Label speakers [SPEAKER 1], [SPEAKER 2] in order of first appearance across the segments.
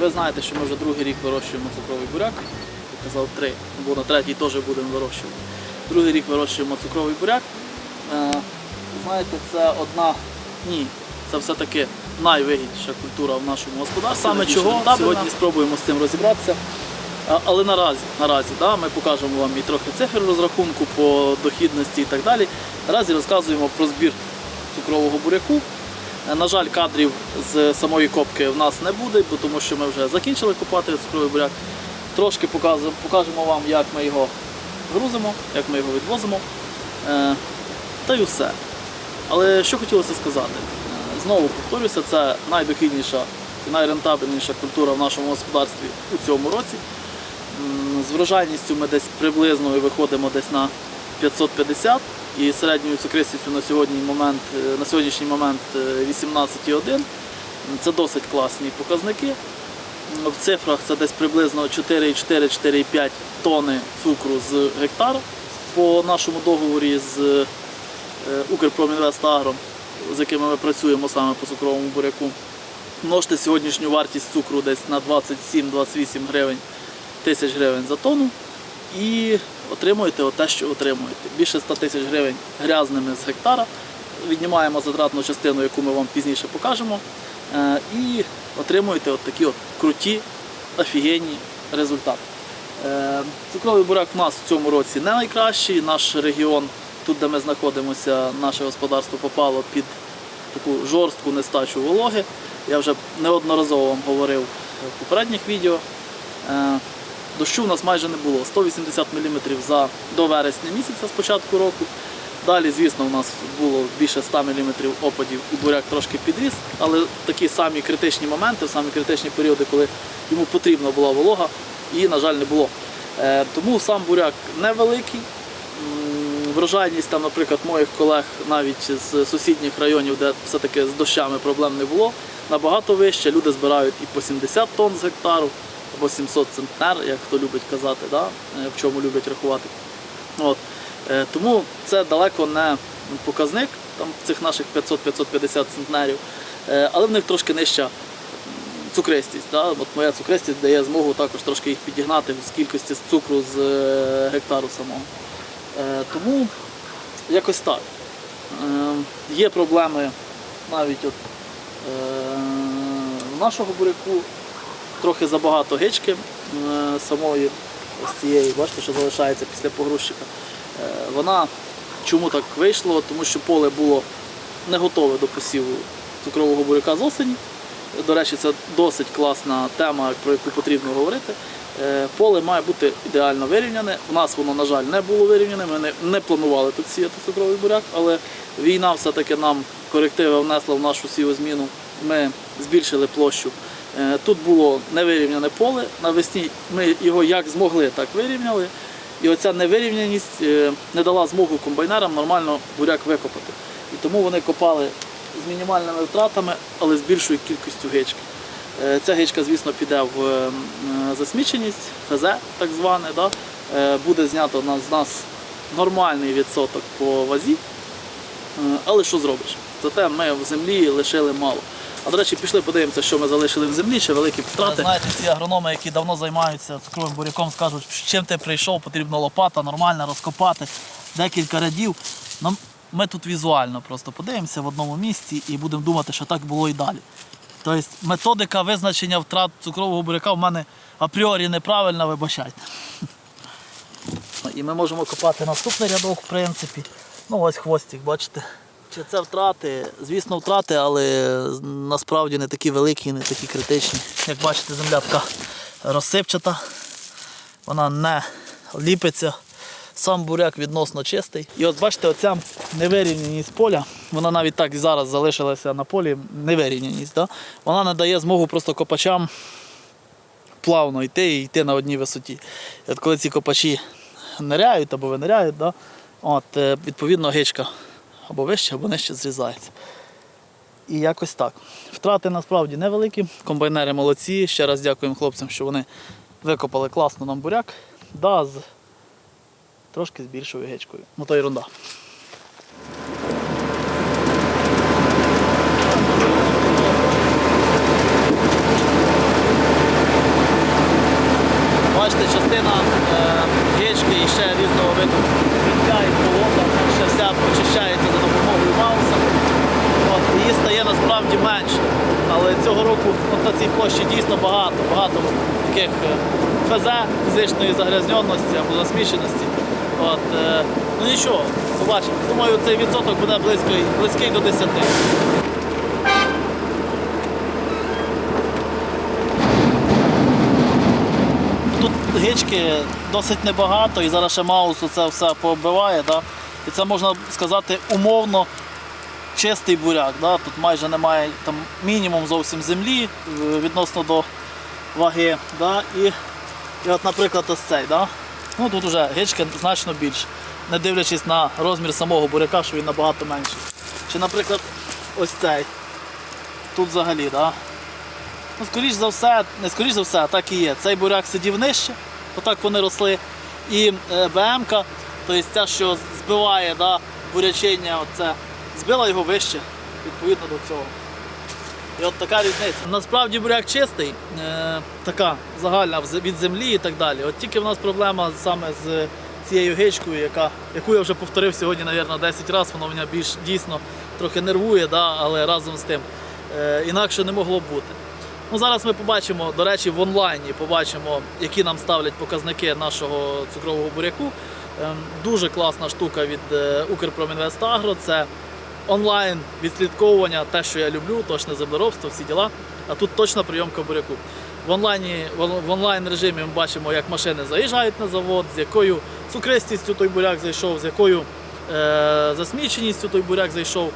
[SPEAKER 1] Ви знаєте, що ми вже другий рік вирощуємо цукровий буряк. Я казав три, бо на третій теж будемо вирощувати. Другий рік вирощуємо цукровий буряк. Е, Знаєте, це одна, ні, це все-таки найвигідніша культура в нашому господарстві. Саме чого сьогодні спробуємо з цим розібратися. Але наразі, наразі да, ми покажемо вам і трохи цифр розрахунку по дохідності і так далі. Наразі розказуємо про збір цукрового буряку. На жаль, кадрів з самої копки в нас не буде, тому що ми вже закінчили копати цукровий буряк. Трошки покажемо вам, як ми його грузимо, як ми його відвозимо. Е, Та й усе. Але що хотілося сказати? Е, Знову повторюся, це найдохідніша і найрентабельніша культура в нашому господарстві у цьому році. З врожайністю ми десь приблизно виходимо десь на 550 і середньою цукристістю на сьогодні момент, е, на сьогоднішній момент е, 18,1. Це досить класні показники. В цифрах це десь приблизно 4,4-4,5 тонни цукру з гектара по нашому договорі з е, Укрпромінвестагро, з якими ми працюємо саме по цукровому буряку. Множте сьогоднішню вартість цукру десь на 27-28 гривень тисяч гривень за тонну і отримуєте те, що отримуєте. Більше 100 тисяч гривень грязними з гектара. Віднімаємо затратну частину, яку ми вам пізніше покажемо. е, І отримуєте от такі от круті, офігенні результати. Е, Цукровий буряк у нас в цьому році не найкращий. Наш регіон, тут де ми знаходимося, наше господарство попало під таку жорстку нестачу вологи. Я вже неодноразово вам говорив в попередніх відео. Дощу у нас майже не було. 180 мм за, до вересня місяця з початку року. Далі, звісно, у нас було більше 100 мм опадів і буряк трошки підріс, але такі самі критичні моменти, самі критичні періоди, коли йому потрібна була волога, її, на жаль, не було. Е, Тому сам буряк невеликий. Врожайність там, наприклад, моїх колег навіть з сусідніх районів, де все-таки з дощами проблем не було, набагато вище. Люди збирають і по 70 тонн з гектару, або 700 центнер, як хто любить казати, да? е, в чому люблять рахувати. От. Е, Тому це далеко не показник там, цих наших 500-550 центнерів, Е, але в них трошки нижча цукристість. Да? От моя цукристість дає змогу також трошки їх підігнати з кількості цукру з гектару самого. Тому якось так. Є проблеми навіть от, нашого буряку трохи забагато гички е, самої ось цієї, бачите, що залишається після погрузчика. Е, Вона чому так вийшло? Тому що поле було не готове до посіву цукрового буряка з осені. До речі, це досить класна тема, про яку потрібно говорити. Е, Поле має бути ідеально вирівняне. У нас воно, на жаль, не було вирівняне. Ми не, планували тут сіяти цукровий буряк, але війна все-таки нам корективи внесла в нашу сівозміну. Ми збільшили площу. Е, Тут було невирівняне поле. Навесні ми його як змогли, так вирівняли. І оця невирівняність е, не дала змогу комбайнерам нормально буряк викопати. І тому вони копали з мінімальними втратами, але з більшою кількістю гички. Е, Ця гичка, звісно, піде в засміченість, ФЗ так зване. Да? Буде знято з нас нормальний відсоток по вазі. Але що зробиш? Зате ми в землі лишили мало. А до речі, пішли подивимося, що ми залишили в землі, ще великі втрати. Знаєте, ці агрономи, які давно займаються цукровим буряком, скажуть, з чим ти прийшов, потрібна лопата, нормально розкопати декілька рядів. Нам ми тут візуально просто подивимося в одному місці і будемо думати, що так було і далі. Тобто методика визначення втрат цукрового буряка в мене апріорі неправильна, вибачайте. І ми можемо копати наступний рядок, в принципі. Ну ось хвостик, бачите. Чи це втрати? Звісно, втрати, але насправді не такі великі, не такі критичні. Як бачите, земля така розсипчата, вона не ліпиться. Сам буряк відносно чистий. І от бачите, оця невирівняність поля, вона навіть так і зараз залишилася на полі, невирівняність. Да? Вона не дає змогу просто копачам плавно йти і йти на одній висоті. І от коли ці копачі ниряють або виниряють, да, от, е, відповідно гичка або вище, або нижче зрізається. І якось так. Втрати насправді невеликі. Комбайнери молодці. Ще раз дякуємо хлопцям, що вони викопали класно нам буряк. Да, з трошки з більшою гичкою. Ну то ерунда. бачите, частина е, гички і ще різного виду сміття і полота, ще вся прочищається за допомогою Мауса. От, її стає насправді менше. Але цього року от на цій площі дійсно багато, багато таких е, ФЗ, фізичної загрязненості або засміченості. От, е, ну нічого, побачимо. Думаю, цей відсоток буде близький, близький до 10. Тут гички досить небагато і зараз ще Маус це все пооббиває. Да? І це можна сказати умовно чистий буряк. Да? Тут майже немає там, мінімум зовсім землі е, відносно до ваги. Да? І, і от, наприклад, ось цей. Да? Ну, тут вже гички значно більше, не дивлячись на розмір самого буряка, що він набагато менший. Чи, наприклад, ось цей. Тут взагалі, да? Ну, скоріш за все, не скоріш за все, а так і є. Цей буряк сидів нижче, отак вони росли. І е, БМК, тобто ця, що збиває да, бурячення, оце, збила його вище, відповідно до цього. І от така різниця. Насправді буряк чистий, е, така загальна від землі і так далі. От тільки в нас проблема саме з цією гичкою, яка, яку я вже повторив сьогодні, мабуть, 10 разів, воно мене більш дійсно трохи нервує, да, але разом з тим е, інакше не могло б бути. Ну, зараз ми побачимо, до речі, в онлайні побачимо, які нам ставлять показники нашого цукрового буряку. Ем, Дуже класна штука від е, Укрпромінвестагро. Це онлайн відслідковування, те, що я люблю, точне землеробство, всі діла. А тут точна прийомка буряку. В онлайні, в онлайн режимі ми бачимо, як машини заїжджають на завод, з якою цукристістю той буряк зайшов, з якою е, засміченістю той буряк зайшов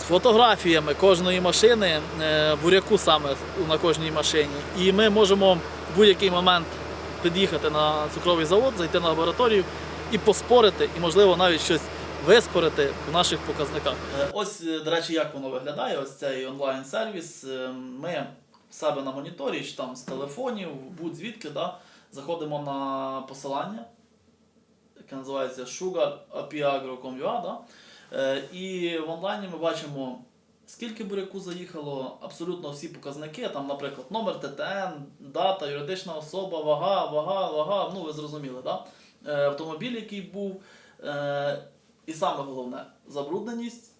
[SPEAKER 1] з фотографіями кожної машини, е, буряку саме на кожній машині. І ми можемо в будь-який момент під'їхати на цукровий завод, зайти на лабораторію і поспорити, і, можливо, навіть щось виспорити в наших показниках. Е, Ось, е, до речі, як воно виглядає, ось цей онлайн-сервіс. Е, Ми в себе на моніторі, чи там з телефонів, будь-звідки, да, заходимо на посилання, яке називається sugar.apiagro.com.ua, да? І в онлайні ми бачимо, скільки буряку заїхало, абсолютно всі показники, там, наприклад, номер ТТН, дата, юридична особа, вага, вага, вага, ну ви зрозуміли, да? Автомобіль, який був. І саме головне забрудненість,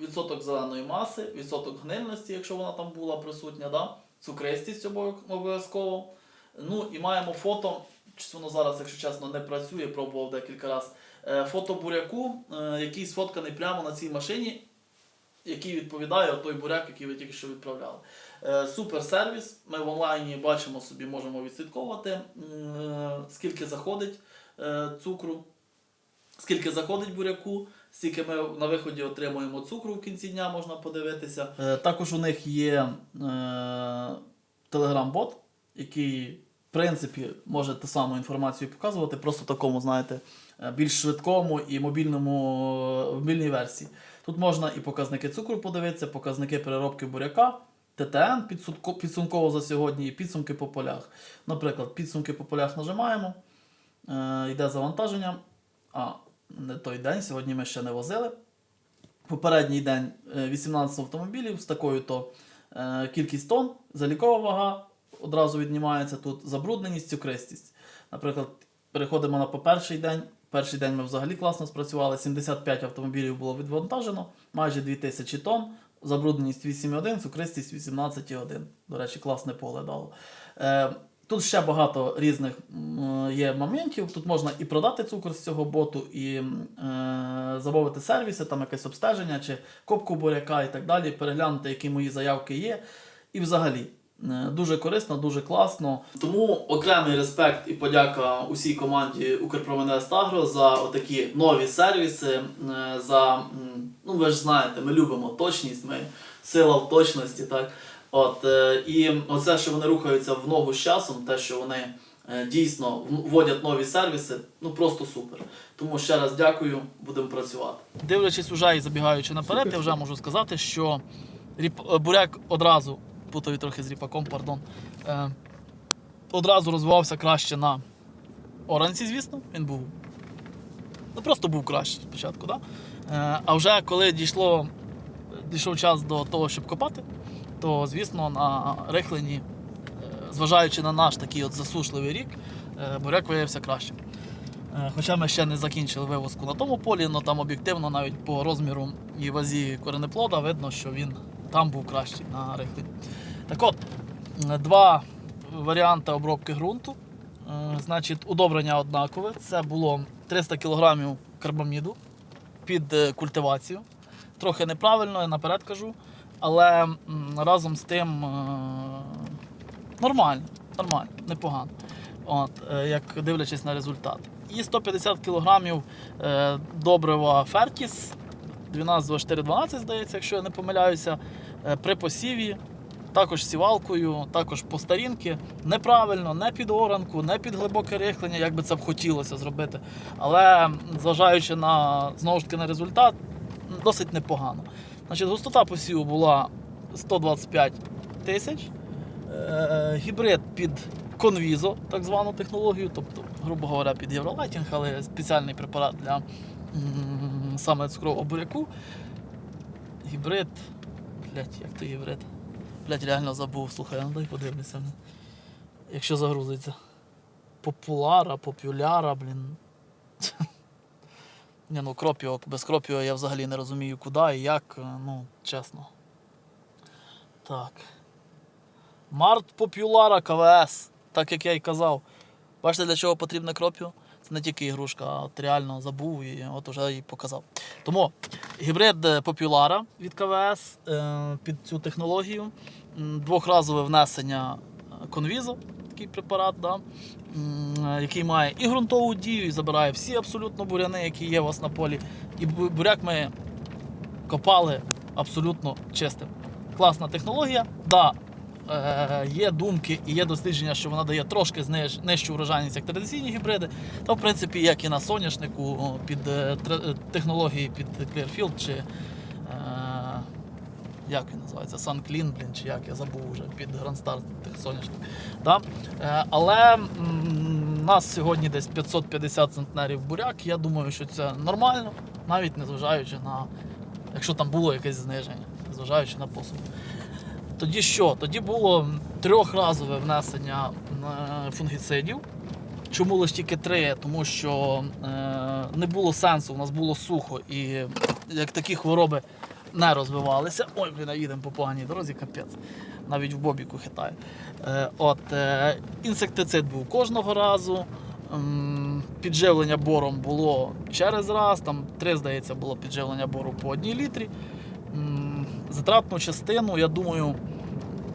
[SPEAKER 1] відсоток зеленої маси, відсоток гнильності, якщо вона там була присутня, да? цукристість обов'язково. Ну і маємо фото. Воно зараз, якщо чесно, не працює, пробував декілька разів. Е, Фото буряку, е, який сфотканий прямо на цій машині, який відповідає той буряк, який ви тільки що відправляли. Е, Супер сервіс. Ми в онлайні бачимо собі, можемо відслідковувати, скільки заходить цукру, скільки заходить буряку, скільки ми на виході отримуємо цукру в кінці дня, можна подивитися. Е, Також у них є телеграм-бот, який, в принципі, може ту саму інформацію показувати, просто такому, знаєте, е, більш швидкому і мобільному в мобільній версії. Тут можна і показники цукру подивитися, показники переробки буряка, ТТН підсумко- підсумково за сьогодні, і підсумки по полях. Наприклад, підсумки по полях нажимаємо, е, йде завантаження. А, не той день, сьогодні ми ще не возили. Попередній день е, 18 автомобілів з такою то е, кількість тонн, залікова вага одразу віднімається тут, забрудненість, цукристість. Наприклад, переходимо на перший день. Перший день ми взагалі класно спрацювали. 75 автомобілів було відвантажено, майже 2000 тонн, забрудненість 8,1, цукристість 18,1. До речі, класне поле дало. Е, Тут ще багато різних є моментів. Тут можна і продати цукор з цього боту, і е, замовити сервіси, там якесь обстеження чи копку буряка і так далі, переглянути, які мої заявки є. І взагалі. е, Дуже корисно, дуже класно. Тому окремий респект і подяка усій команді Укрпромінвестагро за отакі нові сервіси. е, За ну ви ж знаєте, ми любимо точність, ми сила в точності, так. От, е, і оце, що вони рухаються в ногу з часом, те, що вони е, дійсно вводять нові сервіси, ну просто супер. Тому ще раз дякую, будемо працювати. Дивлячись уже і забігаючи наперед, я вже можу сказати, що е, буряк одразу, путаю трохи з ріпаком, пардон, одразу розвивався краще на оранці, звісно, він був. Ну просто був краще спочатку, да? А вже коли дійшло, дійшов час до того, щоб копати, то звісно на рихленні е, зважаючи на наш такий от засушливий рік, е, буряк виявився кращим. Е, Хоча ми ще не закінчили вивозку на тому полі, але там об'єктивно навіть по розміру і вазі коренеплода видно, що він там був кращий на рихлі. Так от, два варіанти обробки ґрунту. Значить, удобрення однакове. Це було 300 кг карбаміду під культивацію. Трохи неправильно, я наперед кажу, але разом з тим е, нормально, нормально, непогано. От, е, як дивлячись на результат. І 150 кг е, добрива Фертіс 12-24-12, здається, якщо я не помиляюся, при посіві, також сівалкою, також по старінки. Неправильно, не під оранку, не під глибоке рихлення, як би це б хотілося зробити. Але зважаючи на знову ж таки на результат, досить непогано. Значить, густота посіву була 125 тисяч. Е, гібрид під конвізо, так звану технологію, тобто, грубо говоря, під євролайтінг, але спеціальний препарат для саме цукрового буряку. Гібрид. Блять, як то гібрид? Блять, реально забув. Слухай, ну дай подивлюся. Якщо загрузиться. Популара, популяра, блін. Ні, ну кропіо, без кропіо я взагалі не розумію куди і як, е, ну, чесно. Так. Март Попюлара КВС, так як я й казав. Бачите, для чого потрібна кропіо? Це не тільки ігрушка, а от реально забув і от вже і показав. Тому гібрид е, Попюлара від КВС е, під цю технологію. Двохразове внесення конвізу, такий препарат, да, е, який має і ґрунтову дію, і забирає всі абсолютно буряни, які є у вас на полі. І буряк ми копали абсолютно чистим. Класна технологія. Да, е, є думки і є дослідження, що вона дає трошки нижчу врожайність, як традиційні гібриди. Та, в принципі, як і на соняшнику під е, технології під Clearfield чи як він називається? SunClean, блін, чи як я забув вже під Star тих соняшник. Да? Е, але м, нас сьогодні десь 550 центнерів буряк. Я думаю, що це нормально, навіть незважаючи на якщо там було якесь зниження, незважаючи на посуд. Тоді що? Тоді було трьохразове внесення е, фунгіцидів. Чому лише тільки три? Тому що е, не було сенсу, у нас було сухо і як такі хвороби не розвивалися. Ой, ми їдемо по поганій дорозі, капець. Навіть в бобіку хитає. Е, от, е, інсектицид був кожного разу. Підживлення бором було через раз, там три, здається, було підживлення бору по одній літрі. Затратну частину, я думаю,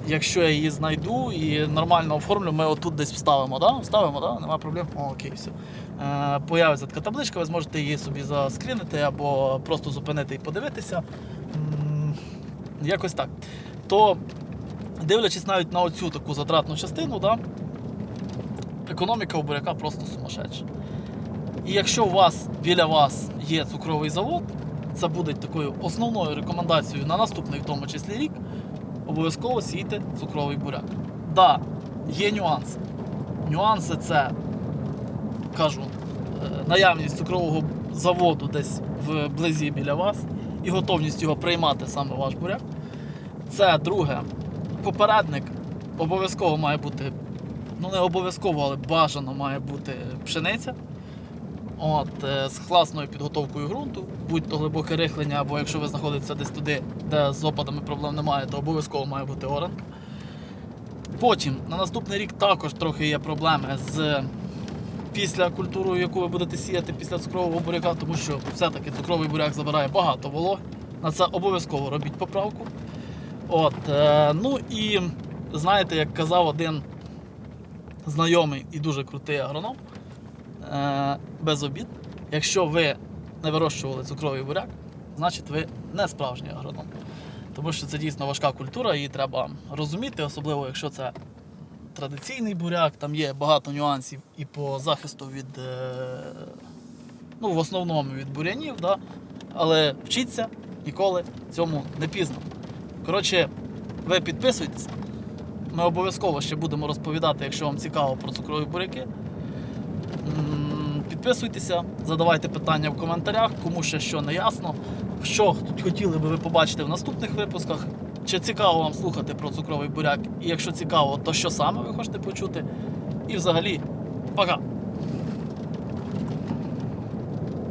[SPEAKER 1] якщо я її знайду і нормально оформлю, ми отут десь вставимо. Да? Вставимо, да? Нема проблем. О, окей, все. Е, появиться така табличка, ви зможете її собі заскрінити або просто зупинити і подивитися. М, Якось так. То, дивлячись навіть на оцю таку затратну частину, да? економіка у буряка просто сумасшедша. І якщо у вас біля вас є цукровий завод, це буде такою основною рекомендацією на наступний, в тому числі рік, обов'язково сійте цукровий буряк. Да, є нюанси. Нюанси це, кажу, е, наявність цукрового заводу десь вблизі біля вас і готовність його приймати саме ваш буряк. Це друге, попередник обов'язково має бути, ну не обов'язково, але бажано має бути пшениця. От, е, з класною підготовкою ґрунту, будь-то глибоке рихлення, або якщо ви знаходитеся десь туди, де з опадами проблем немає, то обов'язково має бути оранка. Потім на наступний рік також трохи є проблеми з після культурою, яку ви будете сіяти після цукрового буряка, тому що все-таки цукровий буряк забирає багато вологи. На це обов'язково робіть поправку. От, е, ну і знаєте, як казав один знайомий і дуже крутий агроном, без обід. Якщо ви не вирощували цукровий буряк, значить ви не справжній агроном. Тому що це дійсно важка культура, її треба розуміти, особливо якщо це традиційний буряк, там є багато нюансів і по захисту від, е, ну, в основному від бурянів, да? але вчіться ніколи цьому не пізно. Коротше, ви підписуйтесь. Ми обов'язково ще будемо розповідати, якщо вам цікаво про цукрові буряки. Підписуйтеся, задавайте питання в коментарях, кому ще що не ясно. Що хотіли би ви побачити в наступних випусках. чи цікаво вам слухати про цукровий буряк. І якщо цікаво, то що саме ви хочете почути. І взагалі, пока!